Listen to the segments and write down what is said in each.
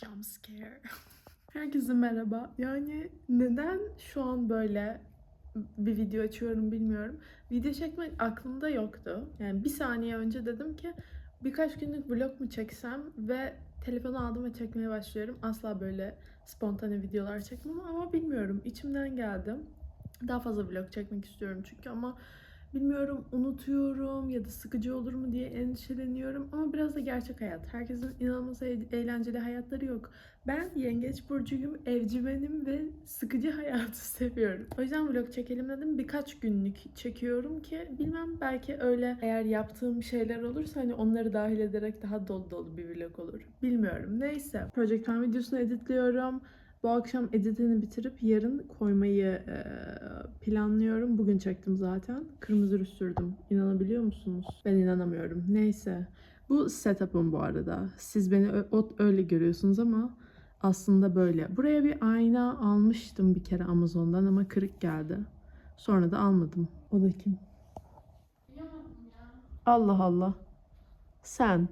Jump scare. Herkese merhaba. Yani neden şu an böyle bir video açıyorum bilmiyorum. Video çekmek aklımda yoktu. Yani bir saniye önce dedim ki birkaç günlük vlog mu çeksem ve telefonu aldım ve çekmeye başlıyorum. Asla böyle spontane videolar çekmem ama bilmiyorum. içimden geldi. Daha fazla vlog çekmek istiyorum çünkü ama bilmiyorum unutuyorum ya da sıkıcı olur mu diye endişeleniyorum ama biraz da gerçek hayat. Herkesin inanılmaz eğlenceli hayatları yok. Ben yengeç burcuyum, evcimenim ve sıkıcı hayatı seviyorum. O yüzden vlog çekelim dedim. Birkaç günlük çekiyorum ki bilmem belki öyle eğer yaptığım şeyler olursa hani onları dahil ederek daha dolu dolu bir vlog olur. Bilmiyorum. Neyse. Project Fan videosunu editliyorum. Bu akşam editini bitirip yarın koymayı planlıyorum. Bugün çektim zaten. Kırmızı sürdüm. İnanabiliyor musunuz? Ben inanamıyorum. Neyse. Bu setup'ım bu arada. Siz beni öyle görüyorsunuz ama aslında böyle. Buraya bir ayna almıştım bir kere Amazon'dan ama kırık geldi. Sonra da almadım. O da kim? Allah Allah. Sen.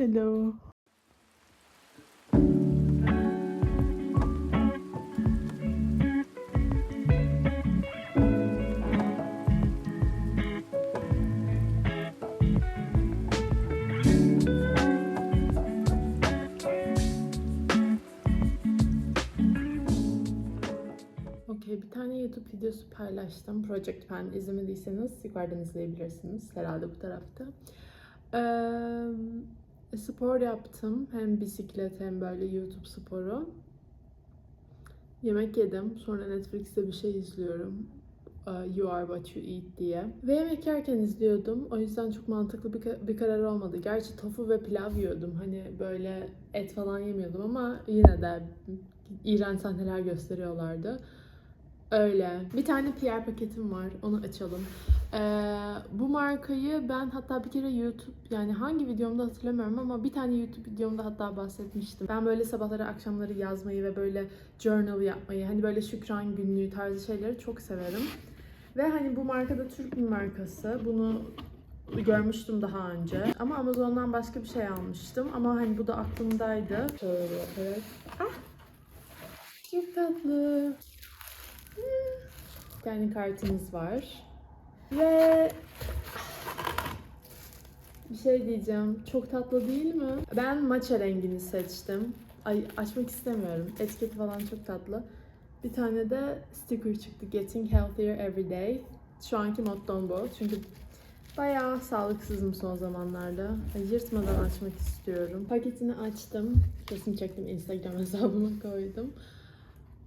Hello. Bir tane YouTube videosu paylaştım. Project Pen izlemediyseniz yukarıdan izleyebilirsiniz. Herhalde bu tarafta. Ee, spor yaptım. Hem bisiklet hem böyle YouTube sporu. Yemek yedim. Sonra Netflix'te bir şey izliyorum. Ee, You Are What You Eat diye. Ve yemek yerken izliyordum. O yüzden çok mantıklı bir, bir karar olmadı. Gerçi tofu ve pilav yiyordum. Hani böyle et falan yemiyordum ama yine de iğrenç sahneler gösteriyorlardı. Öyle. Bir tane PR paketim var. Onu açalım. Ee, markayı ben hatta bir kere YouTube yani hangi videomda hatırlamıyorum ama bir tane YouTube videomda hatta bahsetmiştim. Ben böyle sabahları akşamları yazmayı ve böyle journal yapmayı hani böyle şükran günlüğü tarzı şeyleri çok severim. Ve hani bu markada Türk bir markası. Bunu görmüştüm daha önce. Ama Amazon'dan başka bir şey almıştım. Ama hani bu da aklımdaydı. Şöyle yaparak. Ah! Çok tatlı. Bir tane kartımız var. Ve bir şey diyeceğim. Çok tatlı değil mi? Ben matcha rengini seçtim. Ay açmak istemiyorum. Etiketi falan çok tatlı. Bir tane de sticker çıktı. Getting healthier every day. Şu anki mottom bu. Çünkü bayağı sağlıksızım son zamanlarda. Yırtmadan açmak istiyorum. Paketini açtım. Resim çektim. Instagram hesabıma koydum.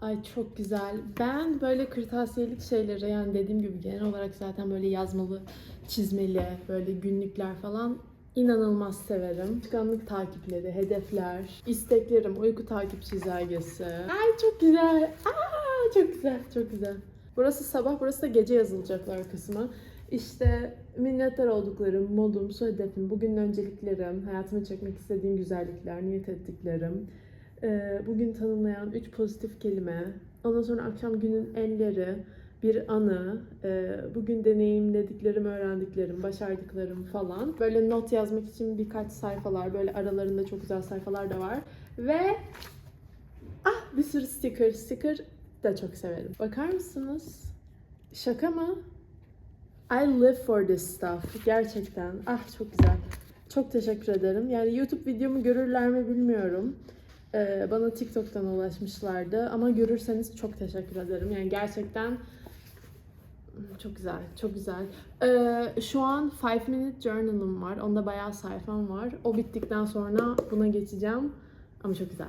Ay çok güzel. Ben böyle kırtasiyelik şeyleri yani dediğim gibi genel olarak zaten böyle yazmalı, çizmeli, böyle günlükler falan inanılmaz severim. Çıkanlık takipleri, hedefler, isteklerim, uyku takip çizelgesi. Ay çok güzel. Aa çok güzel, çok güzel. Burası sabah, burası da gece yazılacaklar kısmı. İşte minnettar olduklarım, modum, su hedefim, bugünün önceliklerim, hayatımı çekmek istediğim güzellikler, niyet ettiklerim, ee, bugün tanımlayan üç pozitif kelime, ondan sonra akşam günün enleri, bir anı, e, bugün deneyimlediklerim, öğrendiklerim, başardıklarım falan. Böyle not yazmak için birkaç sayfalar, böyle aralarında çok güzel sayfalar da var. Ve ah bir sürü sticker, sticker de çok severim. Bakar mısınız? Şaka mı? I live for this stuff. Gerçekten. Ah çok güzel. Çok teşekkür ederim. Yani YouTube videomu görürler mi bilmiyorum. Ee, bana TikTok'tan ulaşmışlardı ama görürseniz çok teşekkür ederim. Yani gerçekten çok güzel, çok güzel. Ee, şu an 5 minute journal'ım var. Onda bayağı sayfam var. O bittikten sonra buna geçeceğim. Ama çok güzel.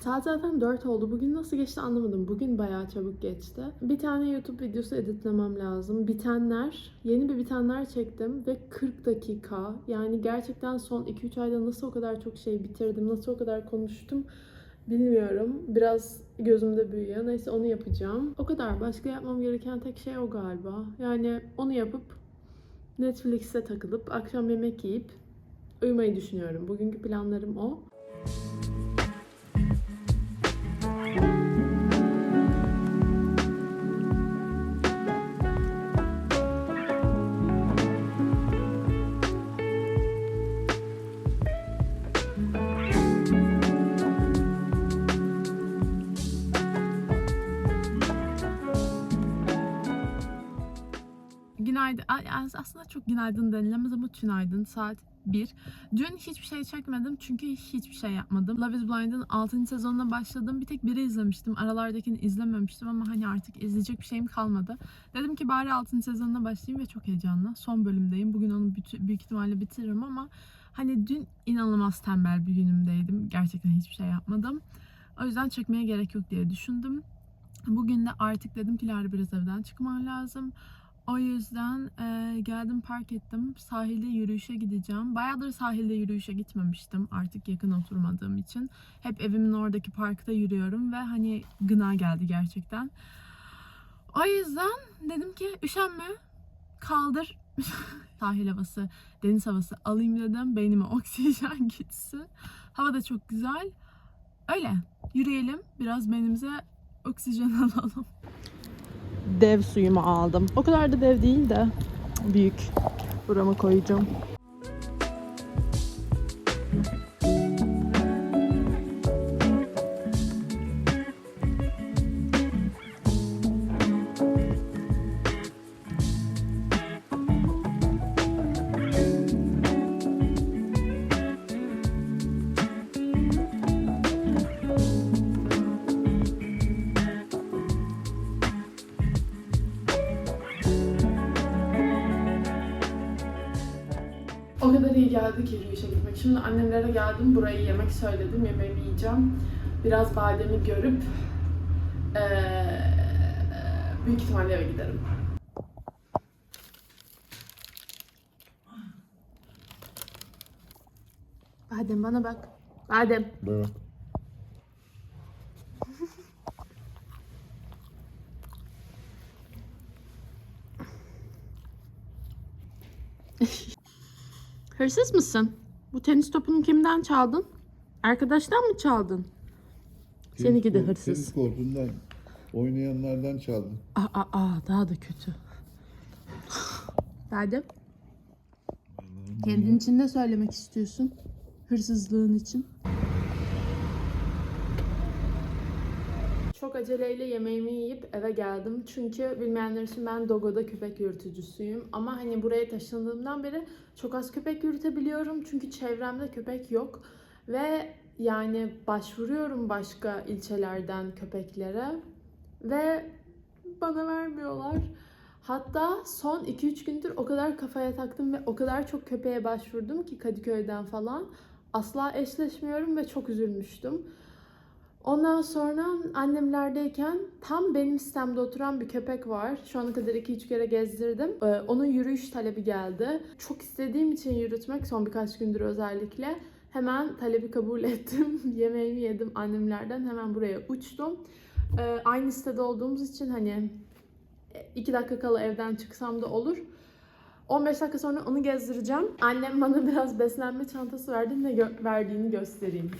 Saat zaten 4 oldu. Bugün nasıl geçti anlamadım. Bugün bayağı çabuk geçti. Bir tane YouTube videosu editlemem lazım. Bitenler. Yeni bir bitenler çektim ve 40 dakika. Yani gerçekten son 2-3 ayda nasıl o kadar çok şey bitirdim, nasıl o kadar konuştum bilmiyorum. Biraz gözümde büyüyor. Neyse onu yapacağım. O kadar. Başka yapmam gereken tek şey o galiba. Yani onu yapıp Netflix'e takılıp akşam yemek yiyip uyumayı düşünüyorum. Bugünkü planlarım o. günaydın. Aslında çok günaydın denilemez ama tünaydın. Saat 1. Dün hiçbir şey çekmedim çünkü hiçbir şey yapmadım. Love is Blind'ın 6. sezonuna başladım. Bir tek biri izlemiştim. Aralardakini izlememiştim ama hani artık izleyecek bir şeyim kalmadı. Dedim ki bari 6. sezonuna başlayayım ve çok heyecanlı. Son bölümdeyim. Bugün onu büyük ihtimalle bitiririm ama hani dün inanılmaz tembel bir günümdeydim. Gerçekten hiçbir şey yapmadım. O yüzden çekmeye gerek yok diye düşündüm. Bugün de artık dedim ki Lara biraz evden çıkman lazım. O yüzden e, geldim park ettim. Sahilde yürüyüşe gideceğim. Bayağıdır sahilde yürüyüşe gitmemiştim. Artık yakın oturmadığım için. Hep evimin oradaki parkta yürüyorum ve hani gına geldi gerçekten. O yüzden dedim ki üşenme. Kaldır. Sahil havası, deniz havası alayım dedim. Beynime oksijen gitsin. Hava da çok güzel. Öyle. Yürüyelim. Biraz beynimize oksijen alalım. Dev suyumu aldım. O kadar da dev değil de büyük. Burama koyacağım. O kadar iyi geldi ki yürüyüşe gitmek. Şimdi annemlere geldim, burayı yemek söyledim, yemeğimi yiyeceğim. Biraz bademi görüp eee, büyük ihtimalle eve giderim. Badem bana bak. Badem. Böyle. Hırsız mısın? Bu tenis topunu kimden çaldın? Arkadaştan mı çaldın? Seninki de hırsız. Tenis kortundan oynayanlardan çaldım. Aa, aa, daha da kötü. Badem. Kendin için ne söylemek istiyorsun? Hırsızlığın için. Çok aceleyle yemeğimi yiyip eve geldim. Çünkü bilmeyenler için ben Dogo'da köpek yürütücüsüyüm. Ama hani buraya taşındığımdan beri çok az köpek yürütebiliyorum. Çünkü çevremde köpek yok. Ve yani başvuruyorum başka ilçelerden köpeklere. Ve bana vermiyorlar. Hatta son 2-3 gündür o kadar kafaya taktım ve o kadar çok köpeğe başvurdum ki Kadıköy'den falan. Asla eşleşmiyorum ve çok üzülmüştüm. Ondan sonra annemlerdeyken tam benim sistemde oturan bir köpek var. Şu ana kadar 2-3 kere gezdirdim. Ee, onun yürüyüş talebi geldi. Çok istediğim için yürütmek son birkaç gündür özellikle. Hemen talebi kabul ettim. Yemeğimi yedim annemlerden. Hemen buraya uçtum. Ee, aynı sitede olduğumuz için hani 2 dakika kala evden çıksam da olur. 15 dakika sonra onu gezdireceğim. Annem bana biraz beslenme çantası verdi ne gö- verdiğini göstereyim.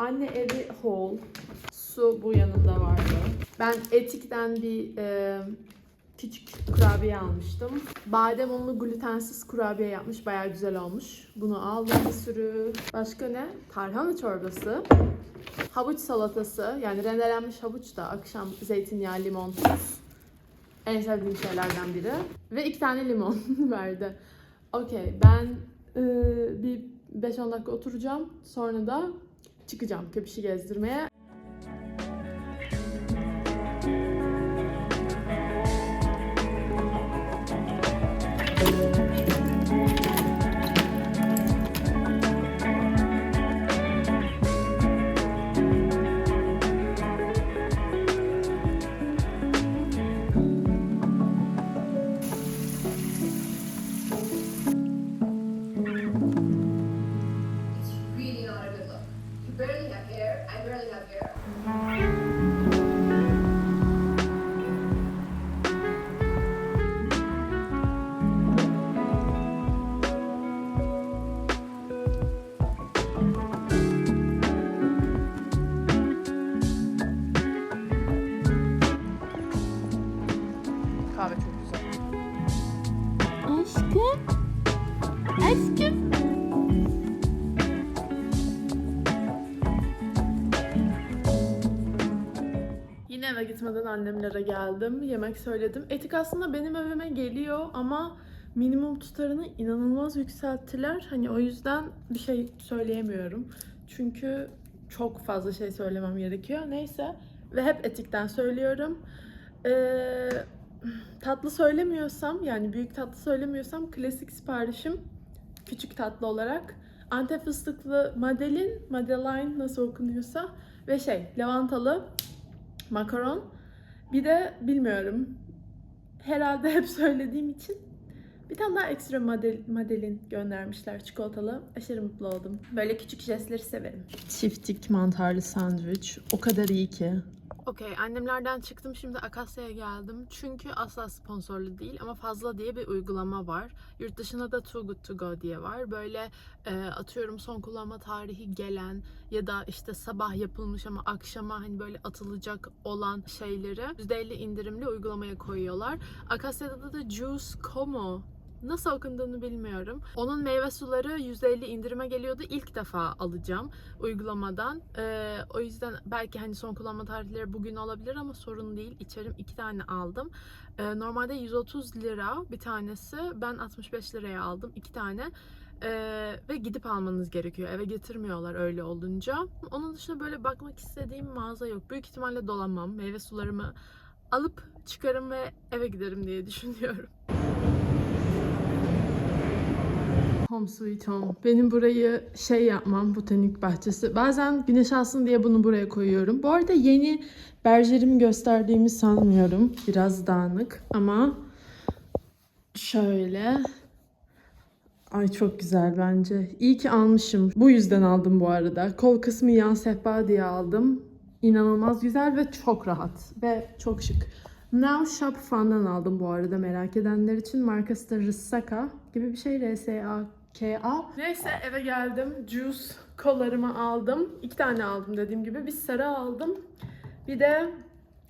Anne evi whole. Su bu yanında vardı. Ben Etik'ten bir e, küçük kurabiye almıştım. Badem unlu glutensiz kurabiye yapmış. Bayağı güzel olmuş. Bunu aldım bir sürü. Başka ne? Tarhana çorbası. Havuç salatası. Yani rendelenmiş havuç da akşam zeytinyağı, limon. En sevdiğim şeylerden biri. Ve iki tane limon verdi. Okey ben e, bir 5-10 dakika oturacağım. Sonra da çıkacağım köpüşü gezdirmeye. Aşkım. Aşkım. Yine eve gitmeden annemlere geldim. Yemek söyledim. Etik aslında benim evime geliyor ama minimum tutarını inanılmaz yükselttiler. Hani o yüzden bir şey söyleyemiyorum. Çünkü çok fazla şey söylemem gerekiyor. Neyse. Ve hep etikten söylüyorum. Ee, tatlı söylemiyorsam yani büyük tatlı söylemiyorsam klasik siparişim küçük tatlı olarak Antep fıstıklı madelin, madeline nasıl okunuyorsa ve şey lavantalı makaron. Bir de bilmiyorum. Herhalde hep söylediğim için bir tane daha ekstra madel, madelin göndermişler çikolatalı. Aşırı mutlu oldum. Böyle küçük jestleri severim. Çiftlik mantarlı sandviç. O kadar iyi ki. Okey annemlerden çıktım şimdi Akasya'ya geldim. Çünkü asla sponsorlu değil ama Fazla diye bir uygulama var. Yurt dışında da Too Good To Go diye var. Böyle e, atıyorum son kullanma tarihi gelen ya da işte sabah yapılmış ama akşama hani böyle atılacak olan şeyleri %50 indirimli uygulamaya koyuyorlar. Akasya'da da Juice Como Nasıl okunduğunu bilmiyorum. Onun meyve suları %50 indirime geliyordu. İlk defa alacağım uygulamadan. Ee, o yüzden belki hani son kullanma tarihleri bugün olabilir ama sorun değil. İçerim iki tane aldım. Ee, normalde 130 lira bir tanesi. Ben 65 liraya aldım iki tane. Ee, ve gidip almanız gerekiyor. Eve getirmiyorlar öyle olunca. Onun dışında böyle bakmak istediğim mağaza yok. Büyük ihtimalle dolanmam. Meyve sularımı alıp çıkarım ve eve giderim diye düşünüyorum. Home sweet home. Benim burayı şey yapmam, botanik bahçesi. Bazen güneş alsın diye bunu buraya koyuyorum. Bu arada yeni berjerimi gösterdiğimi sanmıyorum. Biraz dağınık ama şöyle. Ay çok güzel bence. İyi ki almışım. Bu yüzden aldım bu arada. Kol kısmı yan sehpa diye aldım. İnanılmaz güzel ve çok rahat. Ve çok şık. Now Shop Fun'dan aldım bu arada merak edenler için. Markası da Rissaka gibi bir şey. R-S-A-K-A. Neyse eve geldim. Juice kollarımı aldım. İki tane aldım dediğim gibi. Bir sarı aldım. Bir de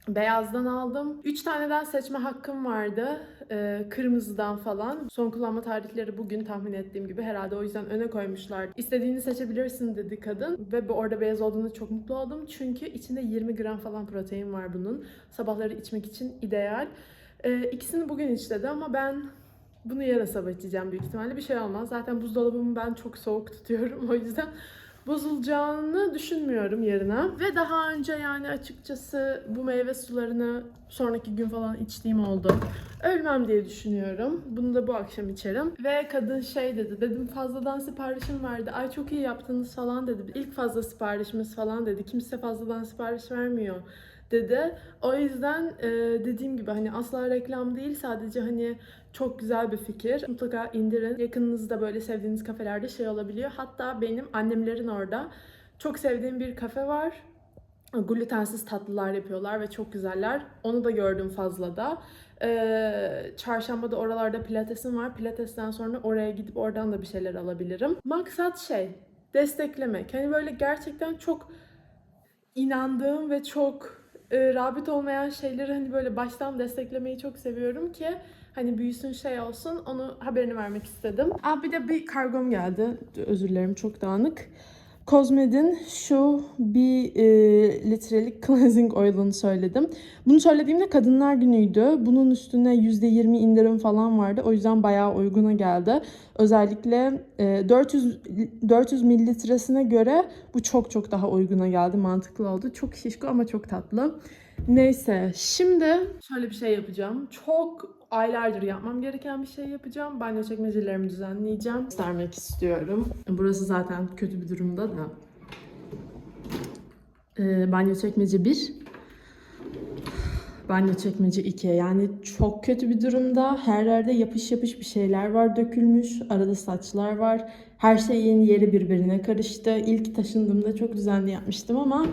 beyazdan aldım. Üç taneden seçme hakkım vardı. Ee, kırmızıdan falan. Son kullanma tarihleri bugün tahmin ettiğim gibi. Herhalde o yüzden öne koymuşlar. İstediğini seçebilirsin dedi kadın. Ve bu orada beyaz olduğunda çok mutlu oldum. Çünkü içinde 20 gram falan protein var bunun. Sabahları içmek için ideal. Ee, ikisini bugün iç dedi ama ben bunu yarın sabah içeceğim büyük ihtimalle. Bir şey olmaz. Zaten buzdolabımı ben çok soğuk tutuyorum. O yüzden bozulacağını düşünmüyorum yarına. Ve daha önce yani açıkçası bu meyve sularını sonraki gün falan içtiğim oldu. Ölmem diye düşünüyorum. Bunu da bu akşam içerim. Ve kadın şey dedi. Dedim fazladan siparişim vardı. Ay çok iyi yaptınız falan dedi. İlk fazla siparişimiz falan dedi. Kimse fazladan sipariş vermiyor dedi. O yüzden e, dediğim gibi hani asla reklam değil sadece hani çok güzel bir fikir. Mutlaka indirin. Yakınınızda böyle sevdiğiniz kafelerde şey olabiliyor. Hatta benim annemlerin orada çok sevdiğim bir kafe var. Glutensiz tatlılar yapıyorlar ve çok güzeller. Onu da gördüm fazla da. Ee, çarşamba da oralarda pilatesim var. Pilatesten sonra oraya gidip oradan da bir şeyler alabilirim. Maksat şey, desteklemek. Hani böyle gerçekten çok inandığım ve çok e, rağbet olmayan şeyleri hani böyle baştan desteklemeyi çok seviyorum ki hani büyüsün şey olsun onu haberini vermek istedim. Aa bir de bir kargom geldi. Özür dilerim çok dağınık. Cosmed'in şu bir e, litrelik cleansing oil'ını söyledim. Bunu söylediğimde Kadınlar Günü'ydü. Bunun üstüne %20 indirim falan vardı. O yüzden bayağı uyguna geldi. Özellikle e, 400 400 mililitresine göre bu çok çok daha uyguna geldi. Mantıklı oldu. Çok şişko ama çok tatlı. Neyse şimdi şöyle bir şey yapacağım. Çok aylardır yapmam gereken bir şey yapacağım. Banyo çekmecelerimi düzenleyeceğim. Göstermek istiyorum. Burası zaten kötü bir durumda da. Ee, banyo çekmece 1. Banyo çekmece 2. Yani çok kötü bir durumda. Her yerde yapış yapış bir şeyler var dökülmüş. Arada saçlar var. Her şeyin yeri birbirine karıştı. İlk taşındığımda çok düzenli yapmıştım ama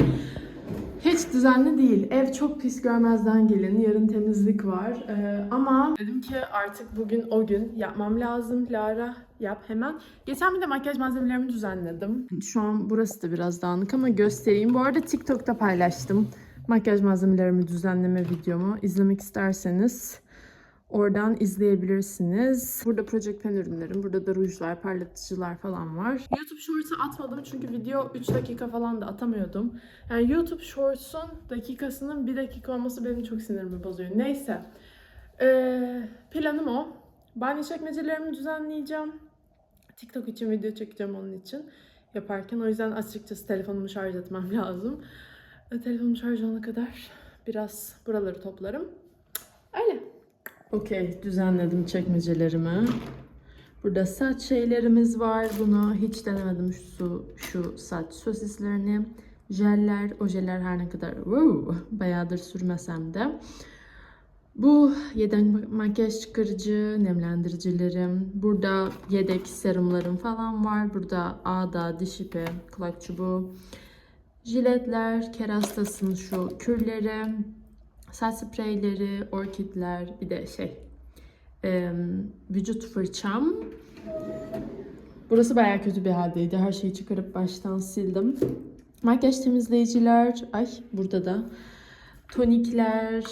hiç düzenli değil. Ev çok pis görmezden gelin. Yarın temizlik var. Ee, ama dedim ki artık bugün o gün yapmam lazım. Lara yap hemen. Geçen bir de makyaj malzemelerimi düzenledim. Şu an burası da biraz dağınık ama göstereyim. Bu arada TikTok'ta paylaştım. Makyaj malzemelerimi düzenleme videomu. İzlemek isterseniz Oradan izleyebilirsiniz. Burada Project Pen ürünlerim, burada da rujlar, parlatıcılar falan var. YouTube Shorts'u atmadım çünkü video 3 dakika falan da atamıyordum. Yani YouTube Shorts'un dakikasının 1 dakika olması benim çok sinirimi bozuyor. Neyse. Ee, planım o. Banyo çekmecelerimi düzenleyeceğim. TikTok için video çekeceğim onun için yaparken. O yüzden açıkçası telefonumu şarj etmem lazım. E, Telefonum şarj olana kadar biraz buraları toplarım. Öyle. Okey, düzenledim çekmecelerimi. Burada saç şeylerimiz var. Bunu hiç denemedim şu, şu saç sosislerini. Jeller, ojeler her ne kadar wow, bayağıdır sürmesem de. Bu yedek ma- makyaj çıkarıcı, nemlendiricilerim. Burada yedek serumlarım falan var. Burada ağda, diş ipi, kulak çubuğu, jiletler, kerastasın şu kürleri, saç spreyleri, orkidler, bir de şey e, vücut fırçam. Burası bayağı kötü bir haldeydi. Her şeyi çıkarıp baştan sildim. Makyaj temizleyiciler, ay burada da tonikler,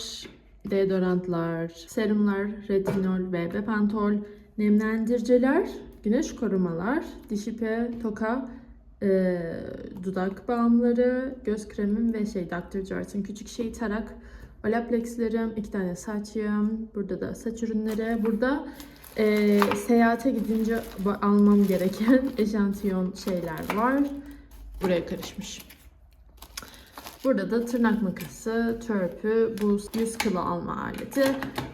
deodorantlar, serumlar, retinol ve bepantol, nemlendiriciler, güneş korumalar, diş ipi, toka, e, dudak balmları, göz kremim ve şey Dr. Jart'ın küçük şey tarak, Olaplex'lerim, iki tane saç yağım, burada da saç ürünleri, burada e, seyahate gidince bu- almam gereken eşantiyon şeyler var. Buraya karışmış. Burada da tırnak makası, törpü, buz, yüz kılı alma aleti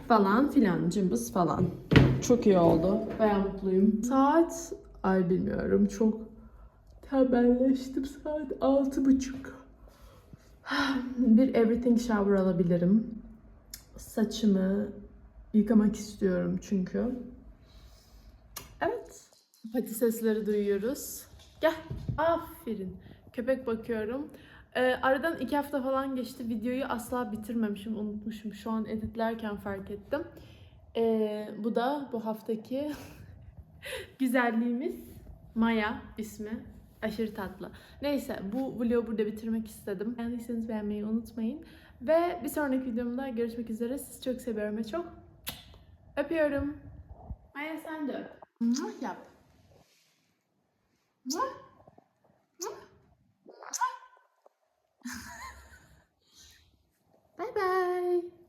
falan filan cımbız falan. Çok iyi oldu. Bayağı mutluyum. Saat, ay bilmiyorum çok tembelleştim. Saat altı buçuk. Bir everything shower alabilirim. Saçımı yıkamak istiyorum çünkü. Evet. Pati sesleri duyuyoruz. Gel. Aferin. Köpek bakıyorum. Ee, aradan iki hafta falan geçti. Videoyu asla bitirmemişim, unutmuşum. Şu an editlerken fark ettim. Ee, bu da bu haftaki güzelliğimiz. Maya ismi. Aşırı tatlı. Neyse bu vlogu burada bitirmek istedim. Beğendiyseniz beğenmeyi unutmayın. Ve bir sonraki videomda görüşmek üzere. Sizi çok seviyorum ve çok öpüyorum. Maya sen de öp. Yap. bye bye.